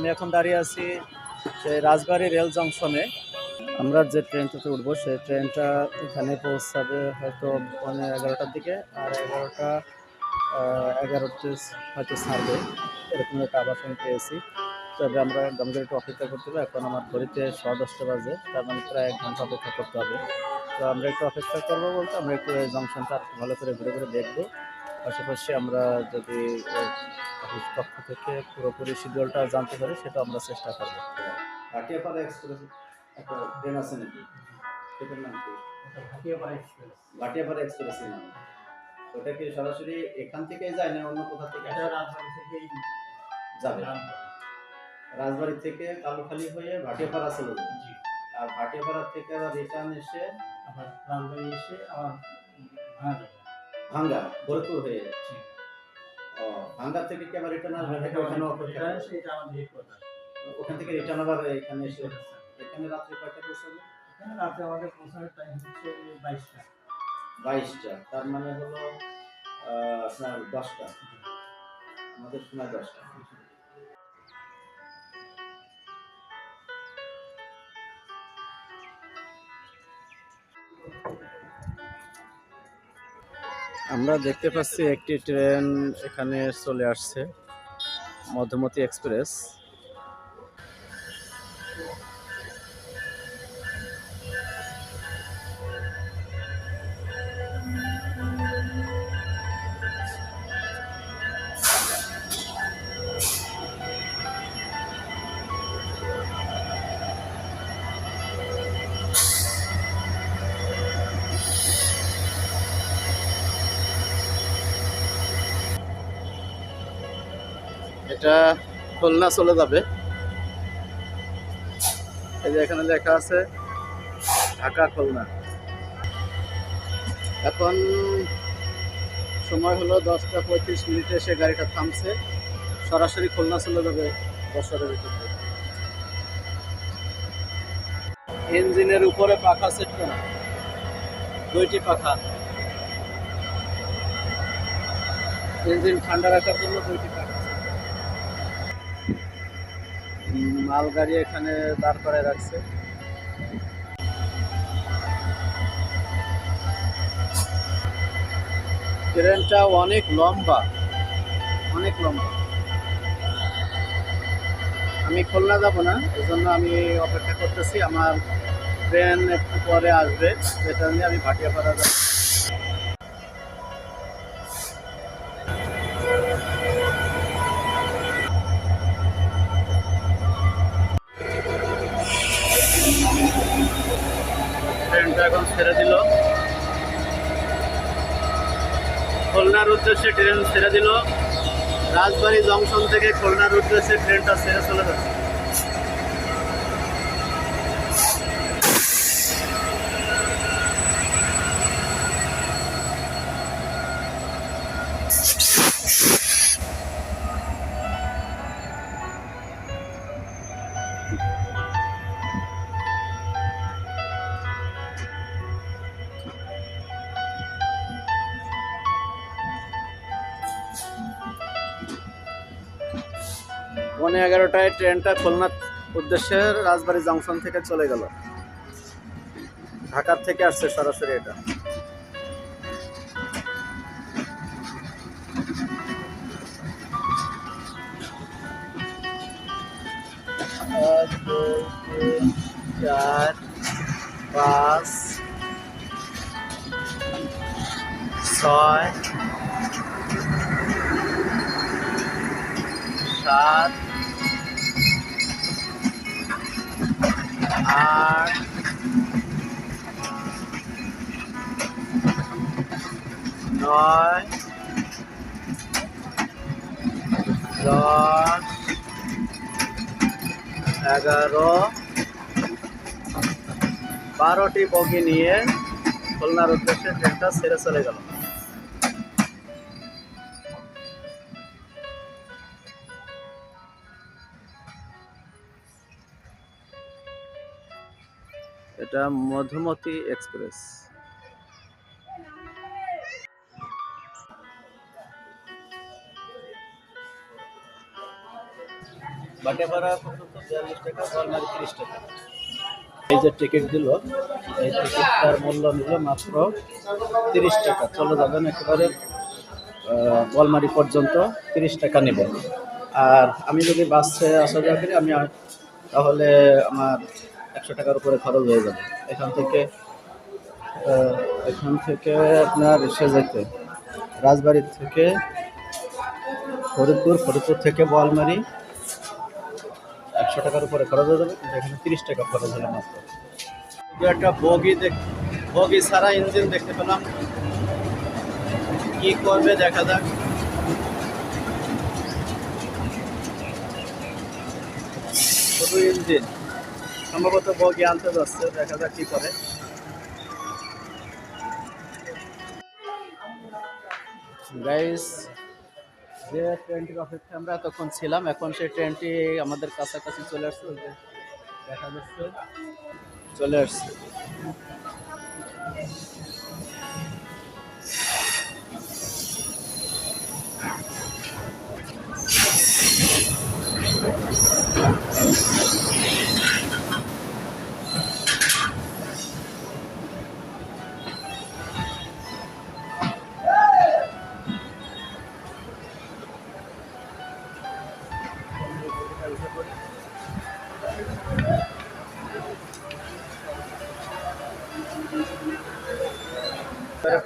আমি এখন দাঁড়িয়ে আছি সেই রাজবাড়ি রেল জংশনে। আমরা যে ট্রেনটাতে উঠবো, সেই ট্রেনটা এখানে পৌঁছাবে হয়তো মানে এগারোটার দিকে, আর এগারোটা এগারোতে হয়তো ছাড়বে। এরকম একটা আমি পেয়েছি। তবে আমরা আমাদের একটু অপেক্ষা করতে হবে, এখন আমার ঘড়িতে সোয়া দশটা বাজে, তার মানে প্রায় এক ঘণ্টা অপেক্ষা করতে হবে। তো আমরা একটু অপেক্ষা করব বলতে, আমরা একটু এই জংশনটা ভালো করে ঘুরে ঘুরে দেখব। পাশাপাশি আমরা যদি অফিস পক্ষ থেকে পুরোপুরি শিডিউলটা জানতে পারি সেটা আমরা চেষ্টা করব। ভাটিয়াপাড়া এক্সপ্রেস একটা ট্রেন আছে নাকি? সেটার নাম কি? ভাটিয়াপাড়া এক্সপ্রেসের নাম। ওটা কি সরাসরি এখান থেকে যায় না অন্য কোথা থেকে? যাবে। রাজবাড়ি। থেকে কালুখালি হয়ে ভাটিয়াপাড়া চলে যাবে। আর ভাটিয়াপাড়া থেকে আবার রিটার্ন এসে ভাঙ্গা ভরপুর হয়ে যাচ্ছে। ও ভাঙ্গা থেকে কি আবার রিটার্ন আসবে? নাকি ওখানে অপেক্ষা কথা ওখান থেকে রিটার্ন আবার এখানে এসে এখানে রাত্রে কয়টা পৌঁছাবে? রাতে আমাদের পৌঁছানোর টাইম হচ্ছে বাইশটা। বাইশটা তার মানে হলো আহ, আপনার দশটা। আমাদের সময় দশটা। আমরা দেখতে পাচ্ছি একটি ট্রেন এখানে চলে আসছে মধুমতি এক্সপ্রেস। এটা খুলনা চলে যাবে। এই যে এখানে লেখা আছে, ঢাকা, খুলনা। এখন সময় হলো দশটা পঁয়ত্রিশ মিনিটে এসে গাড়িটা থামছে। সরাসরি খুলনা চলে যাবে দশটার ভিতরে। ইঞ্জিনের উপরে পাখা সেট করা। দুইটি পাখা। ইঞ্জিন ঠান্ডা রাখার জন্য দুইটি পাখা। মালগাড়ি এখানে দাঁড় করে রাখছে। ট্রেনটা অনেক লম্বা অনেক লম্বা। আমি খুলনা যাব না এই জন্য আমি অপেক্ষা করতেছি, আমার ট্রেন একটু পরে আসবে, যেটা নিয়ে আমি ভাটিয়াপাড়া যাব। উদ্দেশ্যে ট্রেন ছেড়ে দিল। রাজবাড়ী জংশন থেকে খুলনার উদ্দেশ্যে ট্রেনটা ছেড়ে চলে যাচ্ছে পৌনে এগারোটায় ট্রেনটা খুলনা উদ্দেশ্যে রাজবাড়ী জংশন থেকে চলে গেল। ঢাকার থেকে আসছে সরাসরি এটা। দশ এগারো বারোটি বগি নিয়ে খুলনার উদ্দেশ্যে ট্রেনটা ছেড়ে চলে গেল। এটা মধুমতি এক্সপ্রেস। বলমারি তিরিশ টাকা। এই যে টিকিট দিল, এই টিকিটটার মূল্য নিল মাত্র তিরিশ টাকা। চলে যাবেন একেবারে বলমারি পর্যন্ত তিরিশ টাকা নেব। আর আমি যদি বাসে আসা যাওয়া করি, আমি তাহলে আমার একশো টাকার উপরে খরচ হয়ে যাবে। এখান থেকে এখান থেকে আপনার এসে যেতে। রাজবাড়ির থেকে ফরিদপুর ফরিদপুর থেকে বোয়ালমারি একশো টাকার উপরে খরচ হয়ে যাবে কিন্তু এখানে তিরিশ টাকা খরচ হলো মাত্র। দু একটা বগি দেখ বগি সারা ইঞ্জিন দেখতে পেলাম। কি করবে দেখা যাক। শুধু ইঞ্জিন সম্ভবত বগি আনতে যাচ্ছে দেখা যাক কি করে। গাইস যে ট্রেনটির অপেক্ষা আমরা এতক্ষণ ছিলাম, এখন সেই ট্রেনটি আমাদের কাছাকাছি চলে আসছে। দেখা যাচ্ছে। চলে আসছে।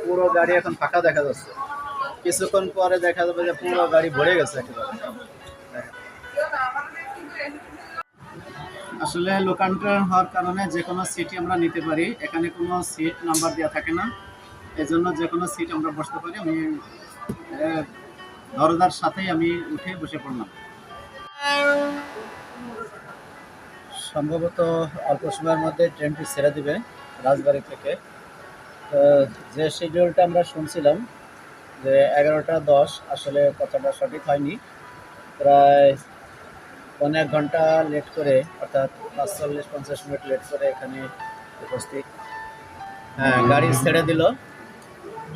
পুরো গাড়ি এখন ফাঁকা দেখা যাচ্ছে। কিছুক্ষণ পরে দেখা যাবে যে পুরো গাড়ি ভরে গেছে আসলে লোকান্তর হওয়ার কারণে যে কোনো সিটই আমরা নিতে পারি। এখানে কোনো সিট নাম্বার দেওয়া থাকে না। এজন্য যে কোনো সিট আমরা বসতে পারি। আমি আহ, দরজার সাথেই আমি উঠে বসে পড়লাম। সম্ভবত অল্প সময়ের মধ্যে ট্রেনটি ছেড়ে দিবে রাজবাড়ি থেকে। যে শিডিউলটা আমরা শুনছিলাম, যে এগারোটা দশ, আসলে কথাটা সঠিক হয়নি। প্রায় পনেরো এক ঘণ্টা লেট করে, অর্থাৎ পাঁচচল্লিশ, পঞ্চাশ মিনিট লেট করে এখানে উপস্থিত। হ্যাঁ গাড়ি ছেড়ে দিল।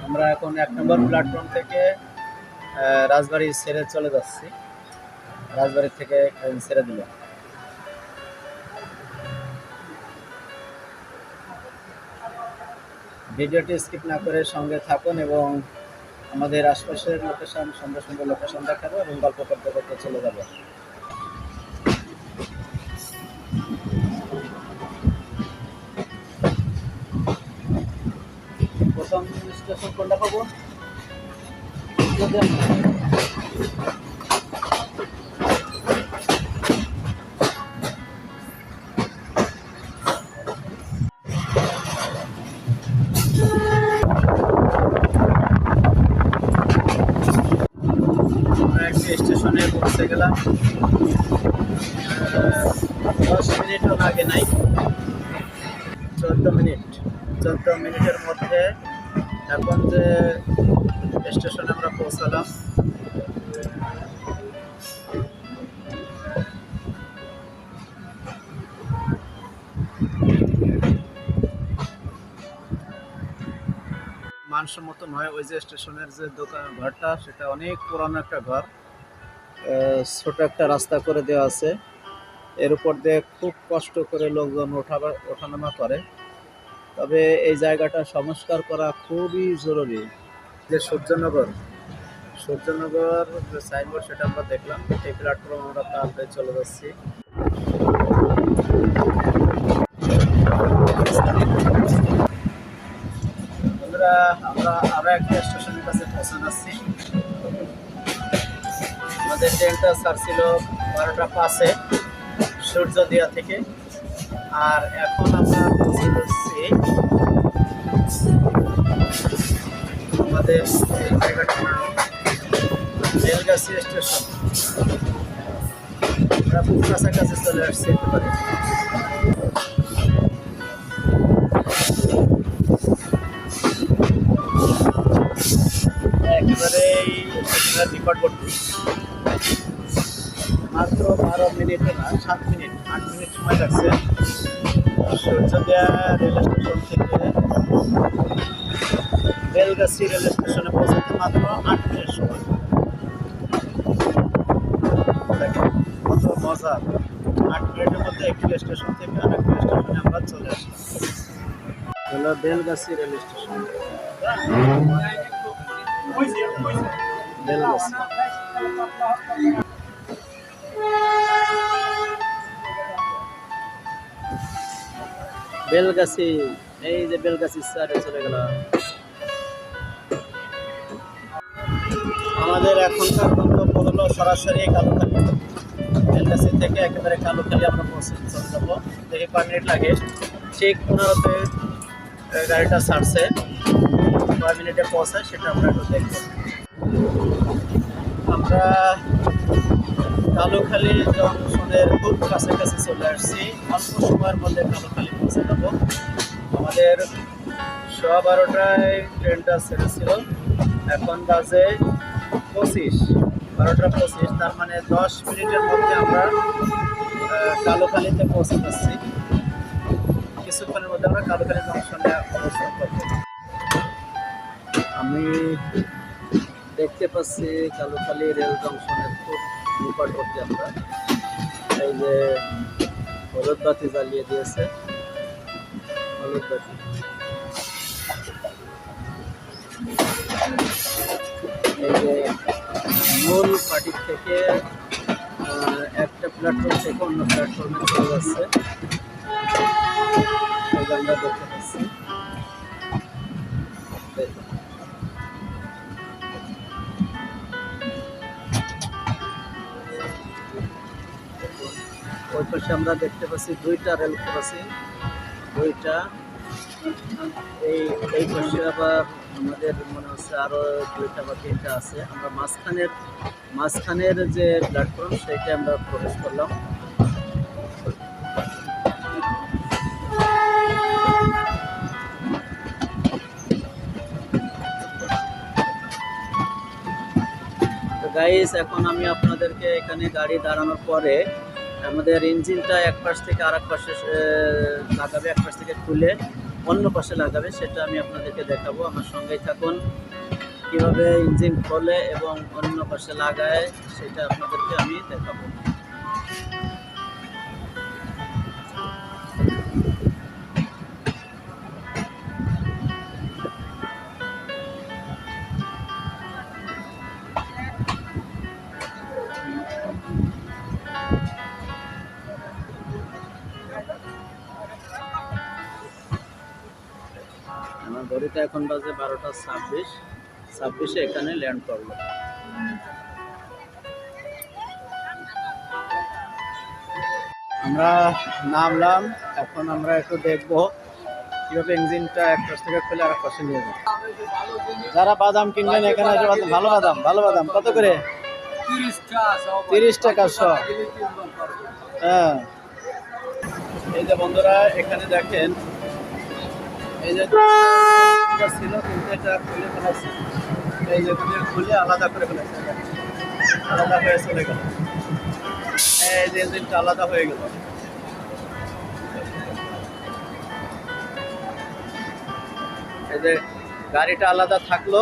আমরা এখন এক নম্বর প্ল্যাটফর্ম থেকে রাজবাড়ি ছেড়ে চলে যাচ্ছি। রাজবাড়ি থেকে ছেড়ে দিল। ভিডিওটি স্কিপ না করে সঙ্গে থাকুন এবং আমাদের আশপাশের লোকেশন সুন্দর সুন্দর লোকেশন দেখাবো এবং গল্প করতে করতে চলে যাব। প্রথম স্টেশন কোনটা পাবো? দশ মিনিটও লাগে নাই। চোদ্দ মিনিট। চোদ্দ মিনিটের মধ্যে এখন যে স্টেশনে আমরা পৌঁছালাম, মানসম্মত নয়, ওই যে স্টেশনের যে দোকান ঘরটা, সেটা অনেক পুরানো একটা ঘর। ছোট একটা রাস্তা করে দেওয়া আছে। এর উপর দিয়ে খুব কষ্ট করে লোকজন ওঠাবা ওঠানামা করে। তবে এই জায়গাটা সংস্কার করা খুবই জরুরি। যে সূর্যনগর সূর্যনগর যে সাইনবোর্ড সেটা আমরা দেখলাম, এই প্ল্যাটফর্ম আমরা হয়ে চলে যাচ্ছি। আমরা আরও একটা স্টেশনের কাছে পৌঁছে যাচ্ছি। আমাদের ট্রেনটা ছাড়ছিল বারোটা পাঁচে সূর্য দিয়া থেকে। আর এখন আমরা পৌঁছে যাচ্ছি আমাদের নাম স্টেশন। আমরা খুব কাছাকাছি চলে আসছি একেবারে। একেবারেই নিকটবর্তী। মাত্র বারো মিনিটে না সাত মিনিট আট মিনিট সময় লাগছে। সূর্যদিয়া রেল স্টেশন থেকে বেলগাছি রেল স্টেশনে পৌঁছাতে মাত্র আট মিনিট সময়। কত মজা। আট মিনিটের মধ্যে একটি স্টেশন থেকে আরেকটি স্টেশনে আমরা চলে আসলাম। হলো বেলগাছি রেল স্টেশন। বেলগাছি। বেলগাছি, এই যে বেলগাছি স্যারে চলে গেল আমাদের এখনকার গন্তব্য হলো সরাসরি কালুখালী। বেলগাছি থেকে একেবারে কালুখালী আমরা পৌঁছে চলে যাব। দেখি কয় মিনিট লাগে। ঠিক পনেরোতে গাড়িটা ছাড়ছে। কয় মিনিটে পৌঁছায়, সেটা আমরা একটু দেখব। আমরা কালুখালী জংশনের খুব কাছাকাছি চলে আসছি। অল্প সময়ের মধ্যে কালুখালী পৌঁছে যাব। আমাদের সোয়া বারোটায় ট্রেনটা ছেড়েছিল। এখন বাজে পঁচিশ বারোটা পঁচিশ তার মানে দশ মিনিটের মধ্যে আমরা আহ, কালুখালীতে পৌঁছে যাচ্ছি। কিছুক্ষণের মধ্যে আমরা কালুখালী জংশনে অবস্থান আমি দেখতে পাচ্ছি কালুখালী রেল জংশনের খুব নিকটবর্তী আমরা। এই যে হলুদ বাতি জ্বালিয়ে দিয়েছে। মূল পার্টি থেকে একটা প্ল্যাটফর্ম থেকে অন্য প্ল্যাটফর্মে চলে যাচ্ছে। আমরা দেখতে পাচ্ছি। ওই পাশে আমরা দেখতে পাচ্ছি দুইটা রেল ক্রসিং দুইটা। এই এই পাশে আবার আমাদের মনে হচ্ছে আরও দুইটা বা তিনটা আছে। আমরা মাঝখানের মাঝখানের যে প্ল্যাটফর্ম সেইটা আমরা প্রবেশ করলাম। গাইস এখন আমি আপনাদেরকে এখানে গাড়ি দাঁড়ানোর পরে আমাদের ইঞ্জিনটা এক পাশ থেকে আর এক পাশে লাগাবে, এক পাশ থেকে খুলে অন্য পাশে লাগাবে, সেটা আমি আপনাদেরকে দেখাবো। আমার সঙ্গেই থাকুন। কীভাবে ইঞ্জিন খোলে এবং অন্য পাশে লাগায়, সেটা আপনাদেরকে আমি দেখাবো। ঘড়িতে এখন বাজে বারোটা ছাব্বিশ। ছাব্বিশে এখানে ল্যান্ড করল। আমরা নামলাম, এখন আমরা একটু দেখব কীভাবে ইঞ্জিনটা এক পাশ থেকে খুলে আর পাশে নিয়ে যাব যারা বাদাম কিনবেন এখানে এসে ভালো বাদাম ভালো বাদাম, কত করে? তিরিশ টাকা শ। হ্যাঁ। এই যে বন্ধুরা, এখানে দেখেন, এই যে ছিল, কিন্তু এটা খুলে এই খুলে আলাদা করে আলাদা হয়ে চলে গেল। এই যে ইঞ্জিনটা আলাদা হয়ে গেল। এই যে গাড়িটা আলাদা থাকল,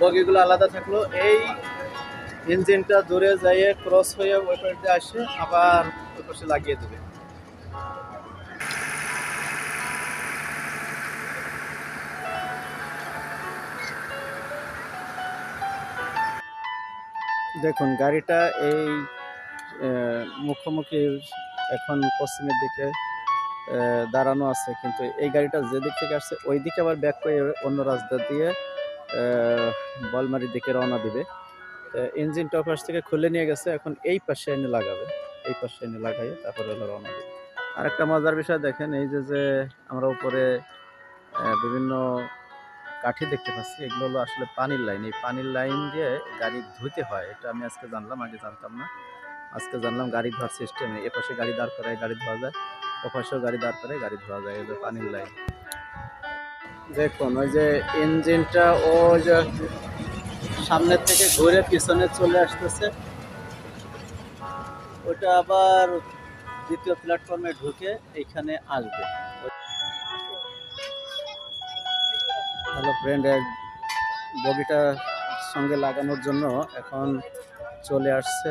বগিগুলো আলাদা থাকল। এই ইঞ্জিনটা দূরে যাইয়ে ক্রস হয়ে ওই পাশে আসে, আবার ওই পাশে লাগিয়ে দেবে। দেখুন, গাড়িটা এই মুখোমুখি এখন পশ্চিমের দিকে দাঁড়ানো আছে। কিন্তু এই গাড়িটা যে দিক থেকে আসছে ওই দিকে আবার ব্যাক করে অন্য রাস্তা দিয়ে বলমারির দিকে রওনা দিবে। তো ইঞ্জিনটা পাশ থেকে খুলে নিয়ে গেছে, এখন এই পাশে এনে লাগাবে। এই পাশে এনে লাগাই, তারপরে হলো রওনা দিবে। আরেকটা মজার বিষয় দেখেন, এই যে যে আমরা উপরে বিভিন্ন কাঠি দেখতে পাচ্ছি, এগুলো হলো আসলে পানির লাইন। এই পানির লাইন দিয়ে গাড়ি ধুইতে হয়, এটা আমি আজকে জানলাম, আগে জানতাম না। আজকে জানলাম গাড়ি ধোয়ার সিস্টেমে এ পাশে গাড়ি দাঁড় করায় গাড়ি ধোয়া যায় ও পাশেও গাড়ি দাঁড় করে গাড়ি ধোয়া যায় যে পানির লাইন। দেখুন, ওই যে ইঞ্জিনটা, ও যে সামনের থেকে ঘুরে পিছনে চলে আসতেছে। ওটা আবার দ্বিতীয় প্ল্যাটফর্মে ঢুকে এইখানে আসবে। হ্যালো ফ্রেন্ড বগিটা সঙ্গে লাগানোর জন্য এখন চলে আসছে।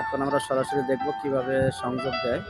এখন আমরা সরাসরি দেখব কীভাবে সংযোগ দেয়।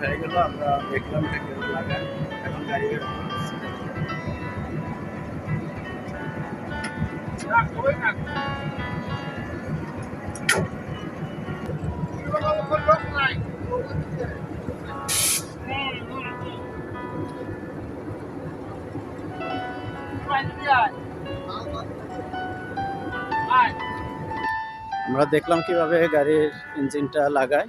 হয়ে গেল আমরা দেখলাম এখন আমরা দেখলাম কীভাবে গাড়ির ইঞ্জিনটা লাগায়।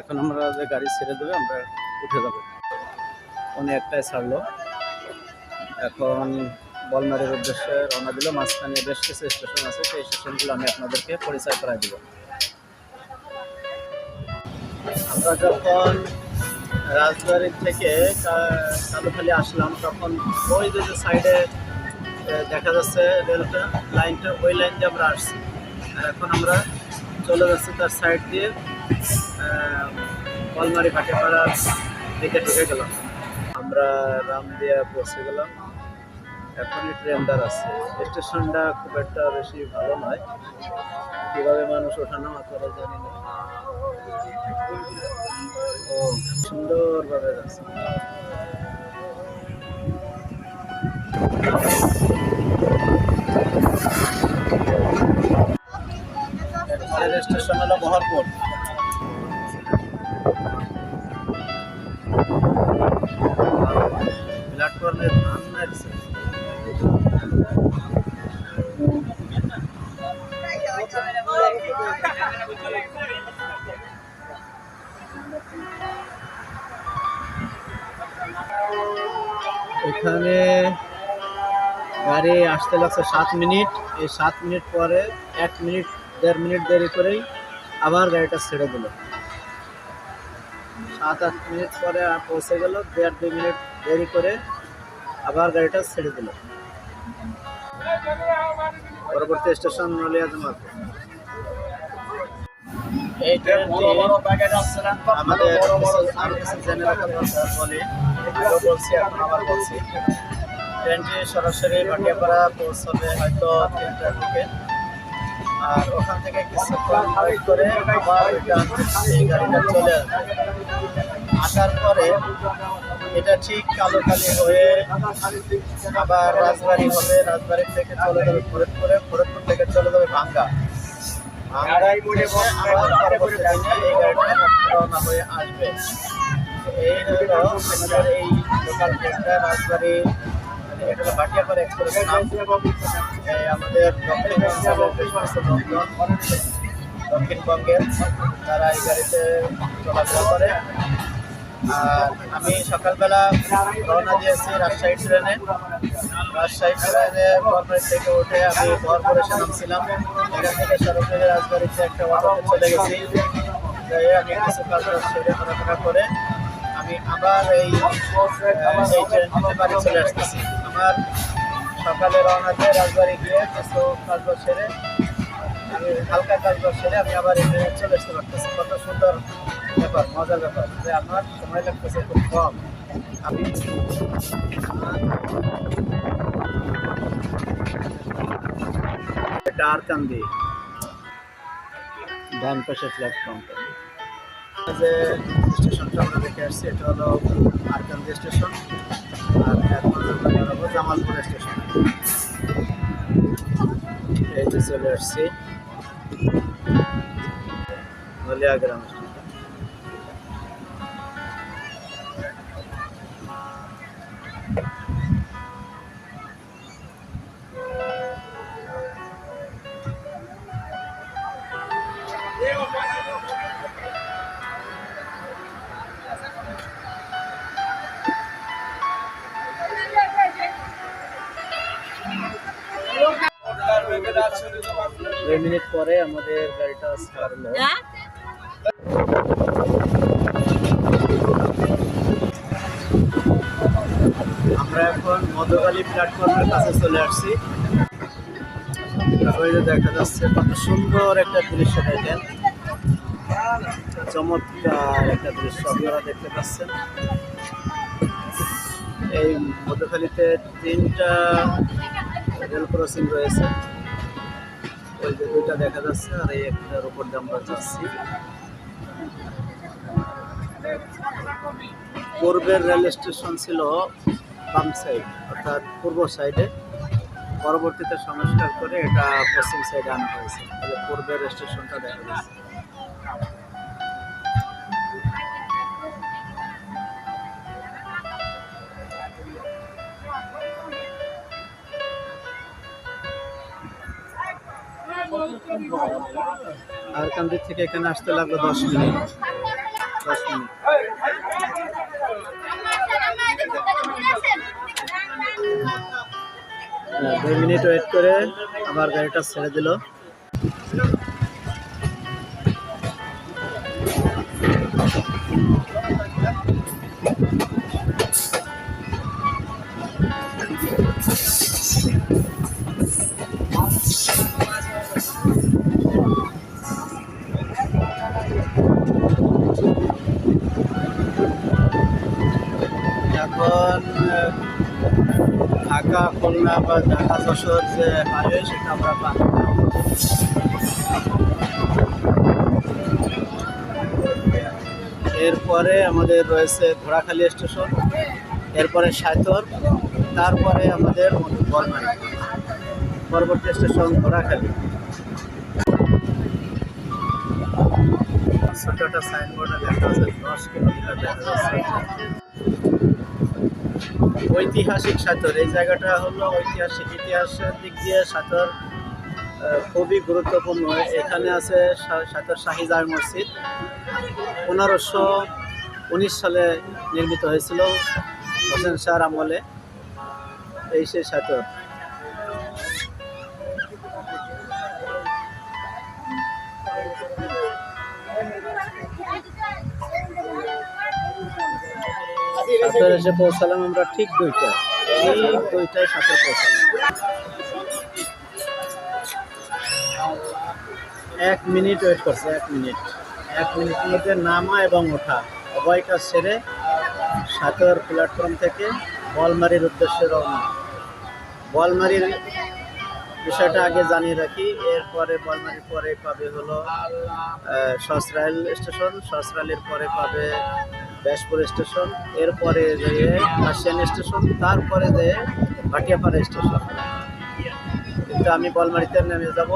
এখন আমরা যে গাড়ি ছেড়ে দেবে, আমরা উঠে যাব। উনি একটাই ছাড়লো। এখন বলমারির উদ্দেশ্যে রওনা দিল। মাঝখানে বেশ কিছু স্টেশন আছে। সেই স্টেশনগুলো আমি আপনাদেরকে পরিচয় করাই দিব। আমরা যখন রাজবাড়ির থেকে কালুখালি আসলাম, তখন ওই যে সাইডে দেখা যাচ্ছে রেলটা, লাইনটা, ওই লাইন দিয়ে আমরা আসছি। এখন আমরা চলে যাচ্ছি তার সাইড দিয়ে। কলমারি ভাটিয়াপাড়ার দিকে ঢুকে গেলাম। আমরা রামদিয়া পৌঁছে গেলাম। এখনই ট্রেন দাঁড়াচ্ছে স্টেশনটা খুব একটা বেশি ভালো নয়। কীভাবে মানুষ ওঠানামা করে জানি না। ও, সুন্দরভাবে যাচ্ছে। স্টেশন হলো বহরপুর এখানে গাড়ি আসতে লাগছে সাত মিনিট। এই সাত মিনিট পরে এক মিনিট, দেড় মিনিট দেরি করেই আবার গাড়িটা ছেড়ে দিল। সাত আট মিনিট পরে পৌঁছে গেল দেড় দুই মিনিট দেরি করে আবার গাড়িটা ছেড়ে দিল। পরবর্তী স্টেশন নলিয়াজমাত এই ট্রেনটি আমাদের বলছি এখন আবার বলছি। ট্রেনটি সরাসরি ভাটিয়াপাড়া পৌঁছাবে হয়তো তিনটার দিকে। আর ওখান থেকে কিছুক্ষণ ওয়েট করে আবার এই গাড়িটা চলে আসবে। আসার পরে এটা ঠিক কালোকালি হয়ে আবার রাজবাড়ি হবে। রাজবাড়ি থেকে চলে যাবে ফরিদপুরে। ফরিদপুর থেকে চলে যাবে ভাঙ্গা। ভাঙ্গায় এসে আবার পরবর্তী দিনে এই গাড়িটা রওনা হয়ে আসবে। এই হলো এই লোকাল ট্রেনটা রাজবাড়ি এটা হলো ভাটিয়াপাড়া এক্সপ্রেস নাম আমাদের দক্ষিণবঙ্গের তারা এই গাড়িতে চলাফেরা করে। আর আমি সকালবেলা রওনা দিয়েছি রাজশাহী ট্রেনে। রাজশাহী ট্রেনে বরবাড়ি থেকে উঠে আমি বরপুরে নামছিলাম। এখান থেকে সরাসরি রাজবাড়িতে একটা অটোতে চলে গেছি। আমি কিছু কাজ ঘোরাফেরা করে আমি আবার এই এই ট্রেনটিতে বাড়ি চলে আসতেছি। আমার সকালে রওনা দিয়ে রাজবাড়ি গিয়ে কিছু কাজ সেরে, আমি হালকা কাজ সেরে আমি আবার ট্রেনে চলে আসতে পারতেছি। কত সুন্দর ব্যাপার, মজার ব্যাপার। যে আমার সময় লাগতেছে, খুব কম। আমি আরকান্দি ডান পাশে প্ল্যাটফর্মটা যে স্টেশনটা আমরা দেখে আসছি, এটা হলো আরকান্দি স্টেশন আর এখন জামালপুর স্টেশন। এই যে চলে আসছি। হলিয়াগ্রাম স্টেশন পরে আমাদের গাড়িটা ছাড়লো। আমরা এখন মধুকালী প্ল্যাটফর্মের কাছে চলে আসছি। দেখা যাচ্ছে কত সুন্দর একটা দৃশ্য দেখেন। চমৎকার একটা দৃশ্য আপনারা দেখতে পাচ্ছেন। এই মধুখালীতে তিনটা রেল ক্রসিং রয়েছে। দুইটা দেখা যাচ্ছে আর পূর্বের রেল স্টেশন ছিল বাম সাইড অর্থাৎ পূর্ব সাইডে পরবর্তীতে সংস্কার করে এটা পশ্চিম সাইডে আনা হয়েছে। পূর্বের স্টেশনটা দেখা যাচ্ছে। আর কান্দির থেকে এখানে আসতে লাগল দশ মিনিট। দশ মিনিট। হ্যাঁ, দুই মিনিট ওয়েট করে আমার গাড়িটা ছেড়ে দিল। বা ঢাকা যশোর যে হাইওয়ে, সেটা আমরা করব। এরপরে আমাদের রয়েছে ঘোড়াখালী স্টেশন, এরপরে সায়তর তারপরে আমাদের বলমারি পরবর্তী স্টেশন ঘোড়াখালী। ছোট একটা সাইনবোর্ডে দেখা যাচ্ছে, দশ কিলোমিটার দেখা যাচ্ছে। ঐতিহাসিক সাঁতর। এই জায়গাটা হলো ঐতিহাসিক ইতিহাসের দিক দিয়ে সাঁতর খুবই গুরুত্বপূর্ণ। এখানে আছে সাঁতর শাহিজার মসজিদ। পনেরোশো উনিশ সালে নির্মিত হয়েছিল হোসেন শাহর আমলে এই সেই সাঁতর। সাঁতর এসে পৌঁছালাম আমরা ঠিক দুইটা ঠিক দুইটায় সাঁতর পৌঁছালাম। এক মিনিট ওয়েট করছে, এক মিনিট। এক মিনিটের মধ্যে নামা এবং ওঠা, উভয় কাজ সেরে সাঁতর প্ল্যাটফর্ম থেকে বলমারির উদ্দেশ্যে রওনা। বলমারির বিষয়টা আগে জানিয়ে রাখি, এরপরে বলমারির পরে পাবে হলো সসরাইল স্টেশন, সসরাইলের পরে পাবে ব্যাসপুর স্টেশন, এরপরে যেয়ে কাশিয়ান স্টেশন, তারপরে যে ভাটিয়াপাড়া স্টেশন। কিন্তু আমি বলমারিতে নেমে যাব।